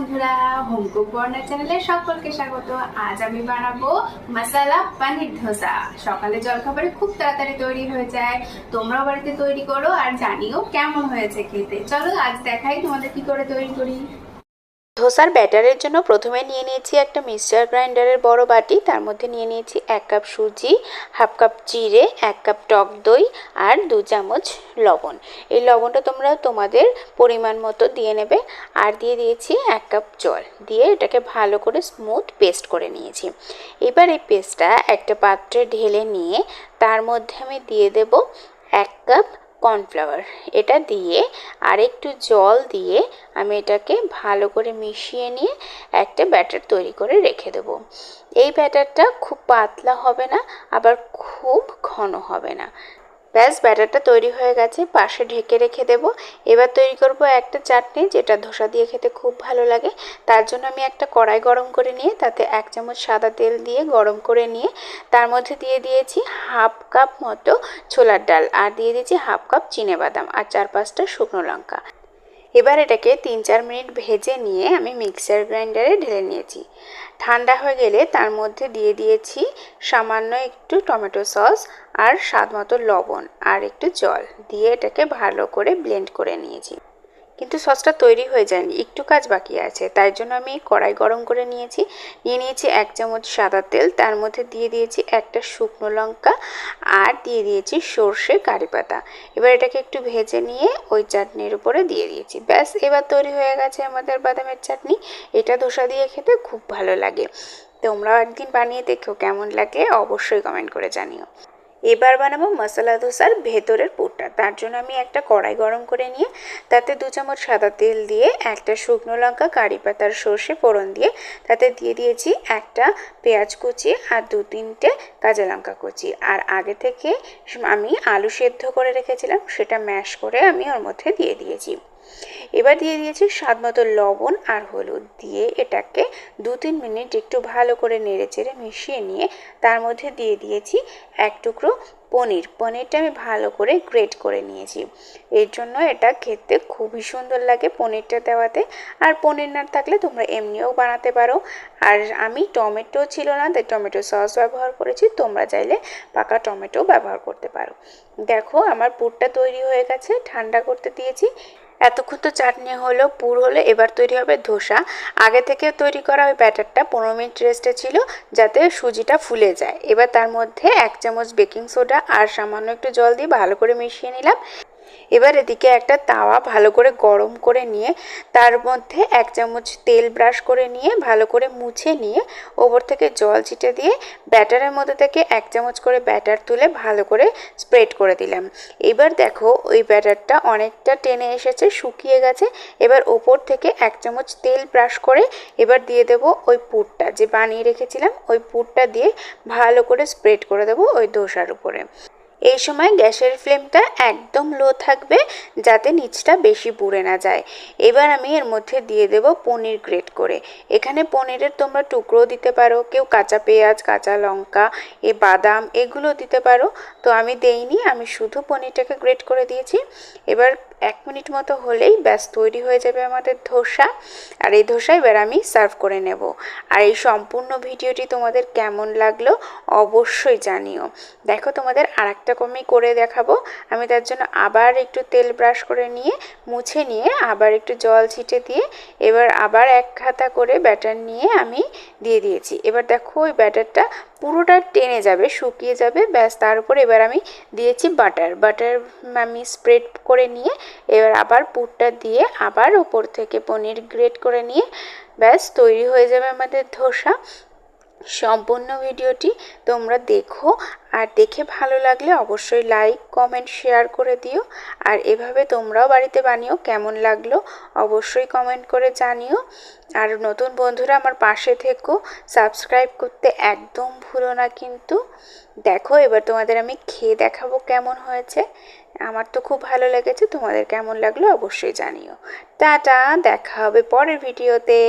বন্ধুরা home cook বর্ণার চ্যানেলে সকলকে স্বাগত। আজ আমি বানাবো মশালা পানির ধোসা। সকালে জলখাবারে খুব তাড়াতাড়ি তৈরি হয়ে যায়। তোমরাও বাড়িতে তৈরি করো আর জানিও কেমন হয়েছে খেতে। চলো আজ দেখাই তোমাদের কি করে তৈরি করি। ধোসার ব্যাটারের জন্য প্রথমে নিয়ে নিয়েছি একটা মিক্সচার গ্রাইন্ডারের বড় বাটি, তার মধ্যে নিয়ে নিয়েছি এক কাপ সুজি, হাফ কাপ জিরে, এক কাপ টক দই আর দু চামচ লবণ। এই লবণটা তোমরা তোমাদের পরিমাণ মতো দিয়ে নেবে আর দিয়ে দিয়েছি এক কাপ জল। দিয়ে এটাকে ভালো করে স্মুথ পেস্ট করে নিয়েছি। এবার এই পেস্টটা একটা পাত্রে ঢেলে নিয়ে তার মধ্যে আমি দিয়ে দেব এক কাপ কর্নফ্লাওয়ার। এটা দিয়ে আর একটু জল দিয়ে আমি এটাকে ভালো করে মিশিয়ে নিয়ে একটা ব্যাটার তৈরি করে রেখে দেবো। এই ব্যাটারটা খুব পাতলা হবে না, আবার খুব ঘন হবে না। ব্যাস, ব্যাটারটা তৈরি হয়ে গেছে, পাশে ঢেকে রেখে দেব। এবার তৈরি করব একটা চাটনি, যেটা ধোসা দিয়ে খেতে খুব ভালো লাগে। তার জন্য আমি একটা কড়াই গরম করে নিয়ে, তাতে এক চামচ সাদা তেল দিয়ে গরম করে নিয়ে, তার মধ্যে দিয়ে দিয়েছি হাফ কাপ মতো ছোলার ডাল। আর দিয়ে দিয়েছি হাফ কাপ বাদাম, আর চার পাঁচটা শুকনো লঙ্কা। এবার এটাকে তিন চার মিনিট ভেজে নিয়ে আমি মিক্সার গ্রাইন্ডারে ঢেলে নিয়েছি। ঠান্ডা হয়ে গেলে তার মধ্যে দিয়ে দিয়েছি সামান্য একটু টমেটো সস আর স্বাদ মতো লবণ আর একটু জল। দিয়ে এটাকে ভালো করে ব্লেন্ড করে নিয়েছি। কিন্তু সসটা তৈরি হয়ে যায়নি, একটু কাজ বাকি আছে। তাই জন্য আমি কড়াই গরম করে নিয়েছি। নিয়ে নিয়েছি এক চামচ সাদা তেল, তার মধ্যে দিয়ে দিয়েছি একটা শুকনো লঙ্কা আর দিয়ে দিয়েছি সর্ষে কারি পাতা এবার এটাকে একটু ভেজে নিয়ে ওই চাটনির উপরে দিয়ে দিয়েছি। ব্যাস, এবার তৈরি হয়ে গেছে আমাদের বাদামের চাটনি। এটা ধোসা দিয়ে খেতে খুব ভালো লাগে। তোমরাও একদিন বানিয়ে দেখো কেমন লাগে, অবশ্যই কমেন্ট করে জানিও। এবার বানাবো মশলা ধোসার ভেতরের পুরটা। তার জন্য আমি একটা কড়াই গরম করে নিয়ে, তাতে দু চামচ সাদা তেল দিয়ে, একটা শুকনো লঙ্কা, কারি পাতার সর্ষে ফোড়ন দিয়ে, তাতে দিয়ে দিয়েছি একটা পেঁয়াজ কুচি আর দু তিনটে কাঁচা লঙ্কা কুচি। আর আগে থেকে আমি আলু সেদ্ধ করে রেখেছিলাম, সেটা ম্যাশ করে আমি ওর মধ্যে দিয়ে দিয়েছি। এবার দিয়ে দিয়েছি স্বাদ মতো লবণ আর হলুদ। দিয়ে এটাকে দু তিন মিনিট একটু ভালো করে নেড়ে চেড়ে মিশিয়ে নিয়ে তার মধ্যে দিয়ে দিয়েছি এক টুকরো পনির। পনিরটা আমি ভালো করে গ্রেট করে নিয়েছি। এর জন্য এটা খেতে খুবই সুন্দর লাগে পনিরটা দেওয়াতে। আর পনির না থাকলে তোমরা এমনিও বানাতে পারো। আর আমি টমেটো ছিল না, তাই টমেটো সস ব্যবহার করেছি। তোমরা চাইলে পাকা টমেটো ব্যবহার করতে পারো। দেখো, আমার পুরটা তৈরি হয়ে গেছে। ঠান্ডা করতে দিয়েছি। এতক্ষণ তো চাটনি হলো, পুর হলো, এবার তৈরি হবে ধোসা। আগে থেকে তৈরি করা ওই ব্যাটারটা পনেরো মিনিট রেস্টে ছিল যাতে সুজিটা ফুলে যায়। এবার তার মধ্যে এক চামচ বেকিং সোডা আর সামান্য একটু জল দিয়ে ভালো করে মিশিয়ে নিলাম। এবার এদিকে একটা তাওয়া ভালো করে গরম করে নিয়ে, তার মধ্যে এক চামচ তেল ব্রাশ করে নিয়ে, ভালো করে মুছে নিয়ে, ওপর থেকে জল ছিটে দিয়ে ব্যাটারের মধ্যে থেকে এক চামচ করে ব্যাটার তুলে ভালো করে স্প্রেড করে দিলাম। এবার দেখো ওই ব্যাটারটা অনেকটা টেনে এসেছে, শুকিয়ে গেছে। এবার ওপর থেকে এক চামচ তেল ব্রাশ করে এবার দিয়ে দেব ওই পুরটা, যে বানিয়ে রেখেছিলাম, ওই পুরটা দিয়ে ভালো করে স্প্রেড করে দেবো ওই ধোসার উপরে। এই সময় গ্যাসের ফ্লেমটা একদম লো থাকবে যাতে নিচটা বেশি পুড়ে না যায়। এবার আমি এর মধ্যে দিয়ে দেব পনির গ্রেট করে। এখানে পনিরের তোমরা টুকরো দিতে পারো, কেউ কাঁচা পেঁয়াজ, কাঁচা লঙ্কা, এ বাদাম এগুলো দিতে পারো। তো আমি দেইনি, আমি শুধু পনিরটাকে গ্রেট করে দিয়েছি। এবার এক মিনিট মতো হলেই ব্যাস, তৈরি হয়ে যাবে আমাদের ধোসা। আর এই ধোসা এবার আমি সার্ভ করে নেব। আর এই সম্পূর্ণ ভিডিওটি তোমাদের কেমন লাগল অবশ্যই জানিও। দেখো তোমাদের আর একটা কমই করে দেখাবো। আমি তার জন্য আবার একটু তেল ব্রাশ করে নিয়ে, মুছে নিয়ে আবার একটু জল ছিটে দিয়ে এবার আবার এক খাতা করে ব্যাটার নিয়ে আমি দিয়ে দিয়েছি। এবার দেখো ওই ব্যাটারটা পুরোটা টেনে যাবে, শুকিয়ে যাবে, ব্যাস। তার উপর এবার আমি দিয়েছি বাটার। বাটার আমি স্প্রেড করে নিয়ে এবার আবার পুরটা দিয়ে আবার উপর থেকে পনির গ্রেট করে নিয়ে ব্যাস, তৈরি হয়ে যাবে আমাদের ধোসা। সম্পূর্ণ ভিডিওটি তোমরা দেখো আর দেখে ভালো লাগলে অবশ্যই লাইক কমেন্ট শেয়ার করে দিও। আর এভাবে তোমরাও বাড়িতে বানিও, কেমন লাগল অবশ্যই কমেন্ট করে জানিও। আর নতুন বন্ধুরা আমার পাশে থেকো সাবস্ক্রাইব করতে একদম ভুলো না কিন্তু। দেখো, এবার তোমাদের আমি খেয়ে দেখাবো কেমন হয়েছে। আমার তো খুব ভালো লেগেছে, তোমাদের কেমন লাগল অবশ্যই জানিও। টাটা, দেখা হবে পরের ভিডিওতে।